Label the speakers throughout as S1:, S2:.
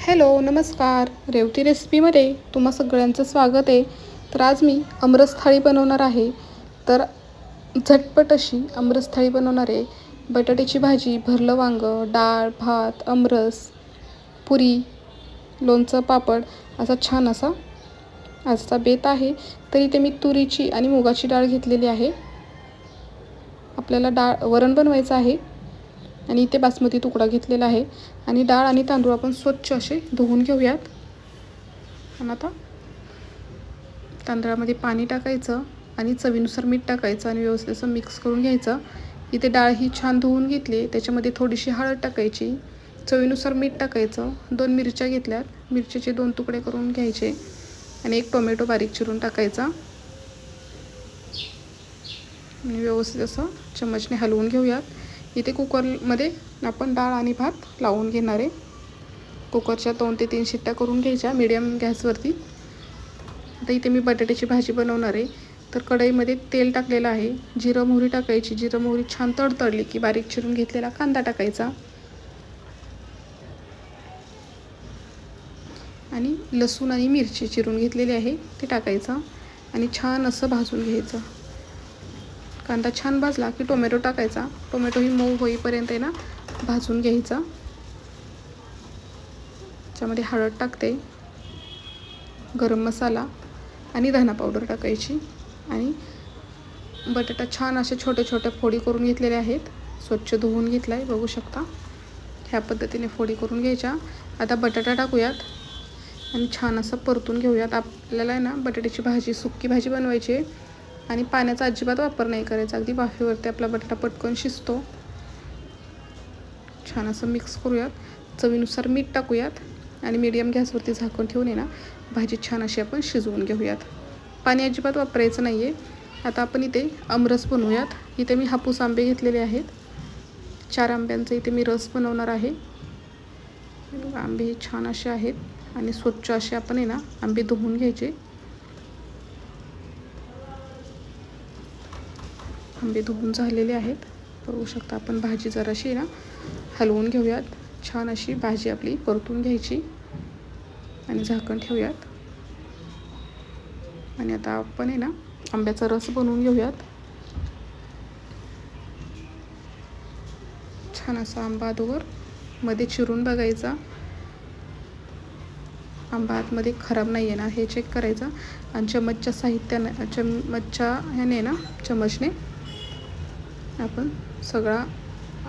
S1: Hello नमस्कार. रेवती रेसिपीमध्ये तुम्हा सगळ्यांचं स्वागत आहे. तर आज मी आमरस थाळी बनवणार आहे. तर झटपट अशी आमरस थाळी बनवणार आहे. बटाट्याची भाजी भरलं वांगं डाळ भात अमरस पुरी लोणचं पापड असा छान असा आजचा बेत आहे. तर इथे मी तुरीची आणि मुगाची डाळ घेतलेली आहे. आपल्याला डाळ वरण बनवायचं आहे. आणि इथे बासमती तुकडा घेतलेला आहे. आणि डाळ आणि तांदूळ आपण स्वच्छ असे धुवून घेऊयात. आणि आता तांदळामध्ये पाणी टाकायचं आणि चवीनुसार मीठ टाकायचं आणि व्यवस्थित असं मिक्स करून घ्यायचं. इथे डाळ ही छान धुवून घेतली. त्याच्यामध्ये थोडीशी हळद टाकायची. चवीनुसार मीठ टाकायचं. दोन मिरच्या घेतल्यात. मिरच्याचे दोन तुकडे करून घ्यायचे. आणि एक टोमॅटो बारीक चिरून टाकायचा. आणि व्यवस्थित असं चम्मचने हलवून घेऊयात. इथे कुकरमध्ये आपण डाळ आणि भात लावून घेणार आहे. कुकरच्या दोन ते तीन शिट्ट्या करून घ्यायच्या मीडियम गॅसवरती. आता इथे मी बटाट्याची भाजी बनवणार आहे. तर कढईमध्ये तेल टाकलेलं आहे. जिरं मोहरी टाकायची. जिरं मोहरी छान तडतडली की बारीक चिरून घेतलेला कांदा टाकायचा. आणि लसूण आणि मिरची चिरून घेतलेली आहे ते टाकायचं. आणि छान असं भाजून घ्यायचं. कांदा छान भाजला की टोमॅटो टाकायचा. टोमॅटो ही मऊ होईपर्यंत आहे ना भाजून घ्यायचा. त्याच्यामध्ये हळद टाकते. गरम मसाला आणि धना पावडर टाकायची. आणि बटाटा छान असे छोटे छोटे फोडी करून घेतलेले आहेत. स्वच्छ धुवून घेतला आहे बघू शकता. ह्या पद्धतीने फोडी करून घ्यायच्या. आता बटाटा टाकूयात. आणि छान असं परतून घेऊयात. आपल्याला आहे ना बटाट्याची भाजी सुक्की भाजी बनवायची आहे. आणि पाण्याचा अजिबात वापर नाही करायचा. अगदी वाफेवरती आपला बटाटा पटकन शिजतो. छान असं मिक्स करूयात. चवीनुसार मीठ टाकूयात आणि मीडियम गॅसवरती झाकून ठेवून ये ना भाजी छान अशी आपण शिजवून घेऊयात. पाणी अजिबात वापरायचं नाही आहे आता आपण इथे आमरस बनवूयात. इथे मी हापूस आंबे घेतलेले आहेत. चार आंब्यांचा इथे मी रस बनवणार आहे. आंबे हे छान असे आहेत आणि स्वच्छ असे आपण आहे ना आंबे धुवून घ्यायचे. आंबे धुवून झालेले आहेत. बघू शकता आपण भाजी जराशी ना हलवून घेऊयात. छान अशी भाजी आपली परतून घ्यायची आणि झाकण ठेवूयात. आणि आता आपण आहे ना आंब्याचा रस बनवून घेऊयात. छान असा आंबा अगोदरमध्ये चिरून बघायचा. आंबा आतमध्ये खराब नाही आहे ना हे चेक करायचं. आणि चमचच्या साहित्याने चम्मचच्या ह्याने ना चमचने आपण सगळा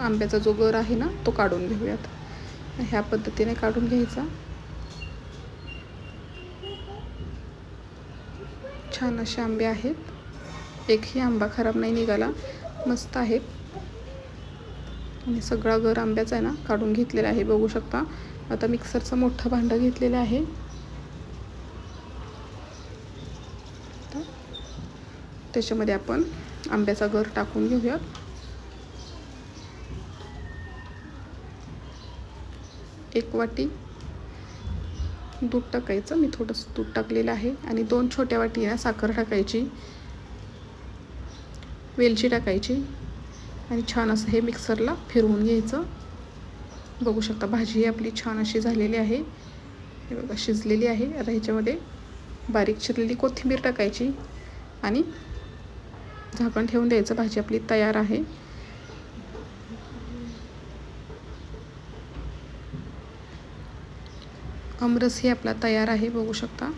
S1: आंब्याचा जो गर आहे ना तो काढून घेऊयात. ह्या पद्धतीने काढून घ्यायचा. छान असे आंबे आहेत. एकही आंबा खराब नाही निघाला. मस्त आहे आणि सगळा गर आंब्याचा आहे ना काढून घेतलेला आहे बघू शकता. आता मिक्सरचं मोठं भांडं घेतलेलं आहे. त्याच्यामध्ये आपण आंब्याचा गर टाकून घेऊयात. एक वाटी दूध टाकायचं. मी थोडंसं दूध टाकलेलं आहे आणि दोन छोट्या वाटी ना साखर टाकायची वेलची टाकायची आणि छान असं हे मिक्सरला फिरवून घ्यायचं. बघू शकता भाजी आपली छान अशी झालेली आहे. हे बघा शिजलेली आहे. आता ह्याच्यामध्ये बारीक चिरलेली कोथिंबीर टाकायची आणि झाकण ठेवून द्यायचं. भाजी आपली तयार आहे. अमरस ही आपला तयार आहे बघू शकता.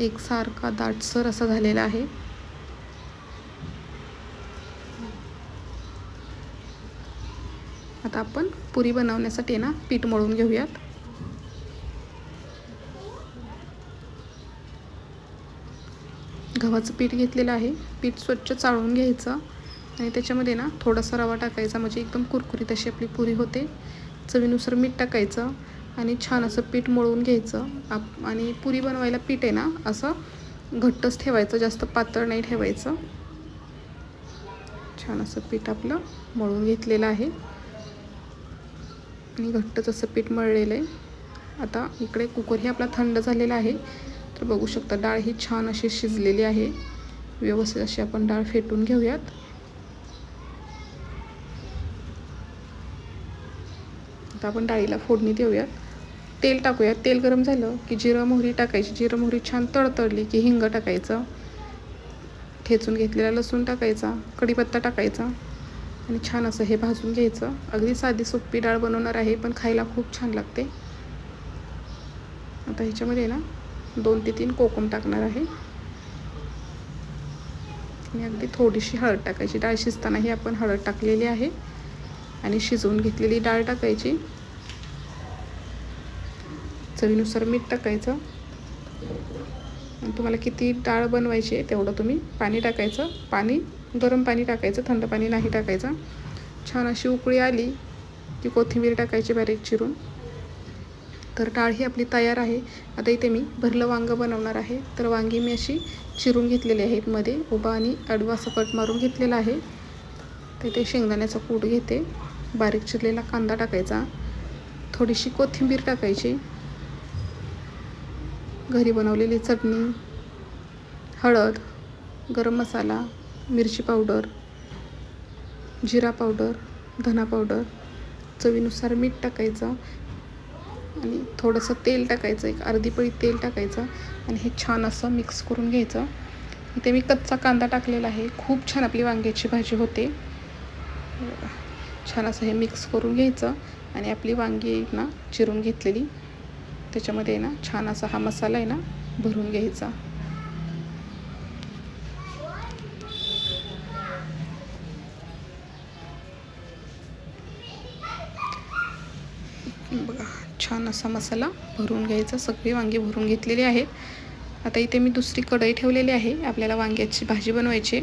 S1: एकसारखा दाटसर असा झालेला आहे. आता आपण पुरी बनवण्यासाठी ना पीठ मळून घेऊयात. गव्हाचं पीठ घेतलेलं आहे. पीठ स्वच्छ चाळून घ्यायचं. आणि त्याच्यामध्ये ना थोडासा रवा टाकायचा. म्हणजे एकदम कुरकुरीत अशी आपली पुरी होते. चवीनुसार मीठ टाकायचं. आणि छान असं पीठ मळून घ्यायचं. आप आणि पुरी बनवायला पीठ आहे ना असं घट्टच ठेवायचं जास्त पातळ नाही ठेवायचं. छान असं पीठ आपलं मळून घेतलेलं आहे. आणि घट्टच असं पीठ मळलेलं आहे. आता इकडे कुकरही आपला थंड झालेला आहे. तर बघू शकता डाळ ही छान अशी शिजलेली आहे. व्यवस्थित अशी आपण डाळ फेटून घेऊयात. आता आपण डाळीला फोडणी देऊयात. तेल टाकूया तेल गरम झालं की जिरं मोहरी टाकायची. जिरं मोहरी छान तडतडली की हिंग टाकायचं. ठेचून घेतलेला लसूण टाकायचा. कढीपत्ता टाकायचा. आणि छान असं हे भाजून घ्यायचं. अगदी साधी सोपी डाळ बनवणार आहे पण खायला खूप छान लागते. आता ह्याच्यामध्ये ना दोन ते तीन कोकम टाकणार आहे. आणि अगदी थोडीशी हळद टाकायची. डाळ शिजतानाही आपण हळद टाकलेली आहे. आणि शिजवून घेतलेली डाळ टाकायची. चवीनुसार मीठ टाकायचं. आणि तुम्हाला किती डाळ बनवायची आहे तेवढं तुम्ही पाणी टाकायचं. पाणी गरम पाणी टाकायचं थंड पाणी नाही टाकायचं. छान अशी उकळी आली की कोथिंबीर टाकायची बारीक चिरून. तर डाळ ही आपली तयार आहे. आता इथे मी भरलं वांगं बनवणार आहे. तर वांगी मी अशी चिरून घेतलेली आहेत मध्ये. उभा आणि अडवा कट मारून घेतलेला आहे. तर इथे शेंगदाण्याचा कूट घेते. बारीक चिरलेला कांदा टाकायचा. थोडीशी कोथिंबीर टाकायची. घरी बनवलेली चटणी हळद गरम मसाला मिरची पावडर जिरा पावडर धना पावडर. चवीनुसार मीठ टाकायचं आणि थोडंसं तेल टाकायचं एक अर्धी पळी तेल टाकायचं आणि हे छान असं मिक्स करून घ्यायचं. इथे मी कच्चा कांदा टाकलेला आहे. खूप छान आपली वांग्याची भाजी होते. छान असं हे मिक्स करून घ्यायचं आणि आपली वांगी ना चिरून घेतलेली. त्याच्यामध्ये ना छान असा हा मसाला आहे ना भरून घ्यायचा. बघा छान असा मसाला भरून घ्यायचा. सगळी वांगी भरून घेतलेली आहेत आता इथे मी दुसरी कढई ठेवलेली आहे. आपल्याला वांग्याची भाजी बनवायची.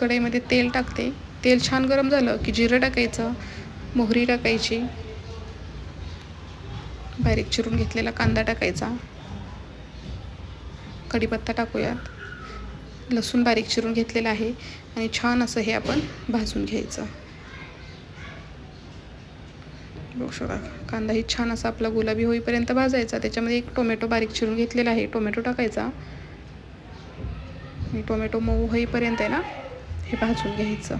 S1: कढईमध्ये तेल टाकते. तेल छान गरम झालं की जिरं टाकायचं मोहरी टाकायची बारीक चिरून घेतलेला कांदा टाकायचा. कढीपत्ता टाकूयात. लसूण बारीक चिरून घेतलेला आहे आणि छान असं हे आपण भाजून घ्यायचं. बघू शकता कांदाही छान असा आपला गुलाबी होईपर्यंत भाजायचा. त्याच्यामध्ये एक टोमॅटो बारीक चिरून घेतलेला आहे. टोमॅटो टाकायचा. आणि टोमॅटो मऊ होईपर्यंत आहे ना हे भाजून घ्यायचं.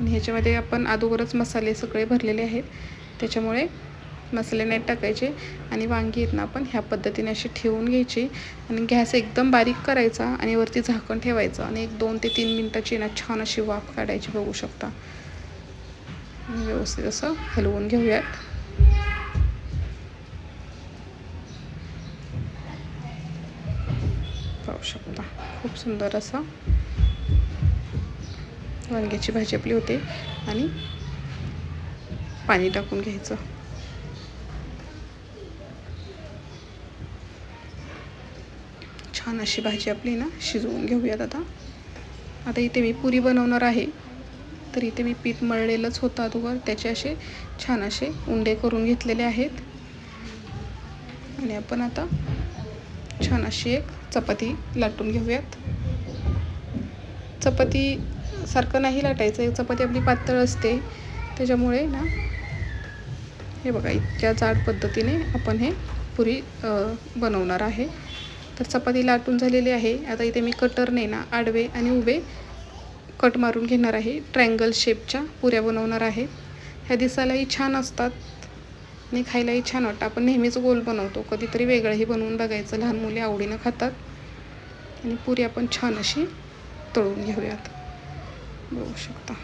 S1: आणि ह्याच्यामध्ये आपण अगोदरच मसाले सगळे भरलेले आहेत. त्याच्यामुळे मसाले नाही टाकायचे आणि वांगी आहेत ना आपण ह्या पद्धतीने अशी ठेवून घ्यायची. आणि गॅस एकदम बारीक करायचा आणि वरती झाकण ठेवायचं आणि एक दोन ते तीन मिनटाची ना छान अशी वाफ काढायची बघू शकता. व्यवस्थित असं हलवून घेऊयात. पाहू शकता. खूप सुंदर असं वांग्याची भाजी आपली होते. आणि पाणी टाकून घ्यायचं. छान अशी भाजी आपली ना शिजवून घेऊयात आता. आता इथे मी पुरी बनवणार आहे. तर इथे मी पीठ मळलेलंच होतं अगोदर. त्याचे असे छान असे उंडे करून घेतलेले आहेत. आणि आपण आता छान अशी एक चपाती लाटून घेऊयात. चपाती सारखं नाही लाटायचं. एक चपाती आपली पातळ असते. त्याच्यामुळे ना हे बघा इतक्या जाड पद्धतीने आपण हे पुरी बनवणार आहे. तर चपाती लाटून झालेली आहे. आता इथे मी कटरने ना आडवे आणि उभे कट मारून घेणार आहे. ट्रँगल शेपच्या पुऱ्या बनवणार आहे. ह्या दिसायलाही छान असतात. आणि खायलाही छान वाटतं. आपण नेहमीच गोल बनवतो. कधीतरी वेगळंही बनवून बघायचं. लहान मुले आवडीनं खातात. आणि पुरी आपण छान अशी तळून घेऊयात. बघू शकता.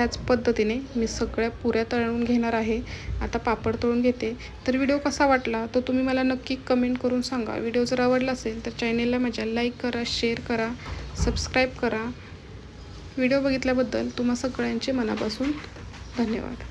S1: ह्याच पद्धतीने मी सगळ्या पुऱ्या तळून घेणार आहे. आता पापड तळून घेते. तर व्हिडिओ कसा वाटला तो तुम्ही मला नक्की कमेंट करून सांगा. व्हिडिओ जर आवडला असेल तर चॅनेलला माझ्या लाईक करा शेअर करा सबस्क्राईब करा. व्हिडिओ बघितल्याबद्दल तुम्हा सगळ्यांचे मनापासून धन्यवाद.